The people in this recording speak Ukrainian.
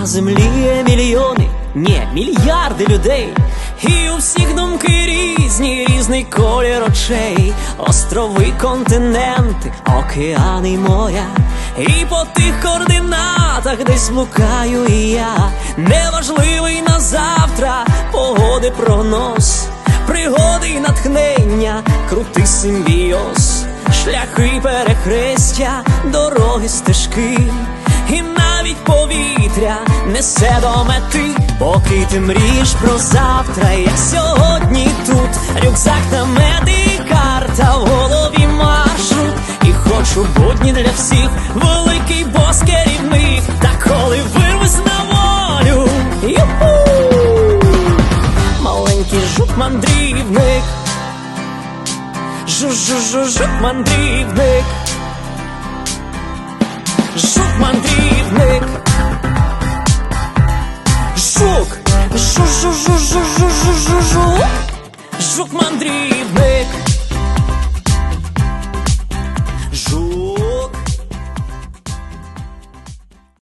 На землі є мільйони, ні, мільярди людей. І у всіх думки різні, різний колір очей, острови, континенти, океани й моря. І по тих координатах десь блукаю і я, неважливий на завтра, погоди прогноз, пригоди й натхнення, крутий симбіоз, шляхи перехрестя, дороги стежки, і навіть повітря несе до мети, поки ти мрієш про завтра, я сьогодні тут, рюкзак намет і карта в голові маршрут. І хочу будні для всіх, великий бос керівник, та коли вирвусь на волю, юху, маленький жук мандрівник, жу-жу-жу-жук жу-жу-жу-жу-жу-жу-жу-жук, жук мандрівник.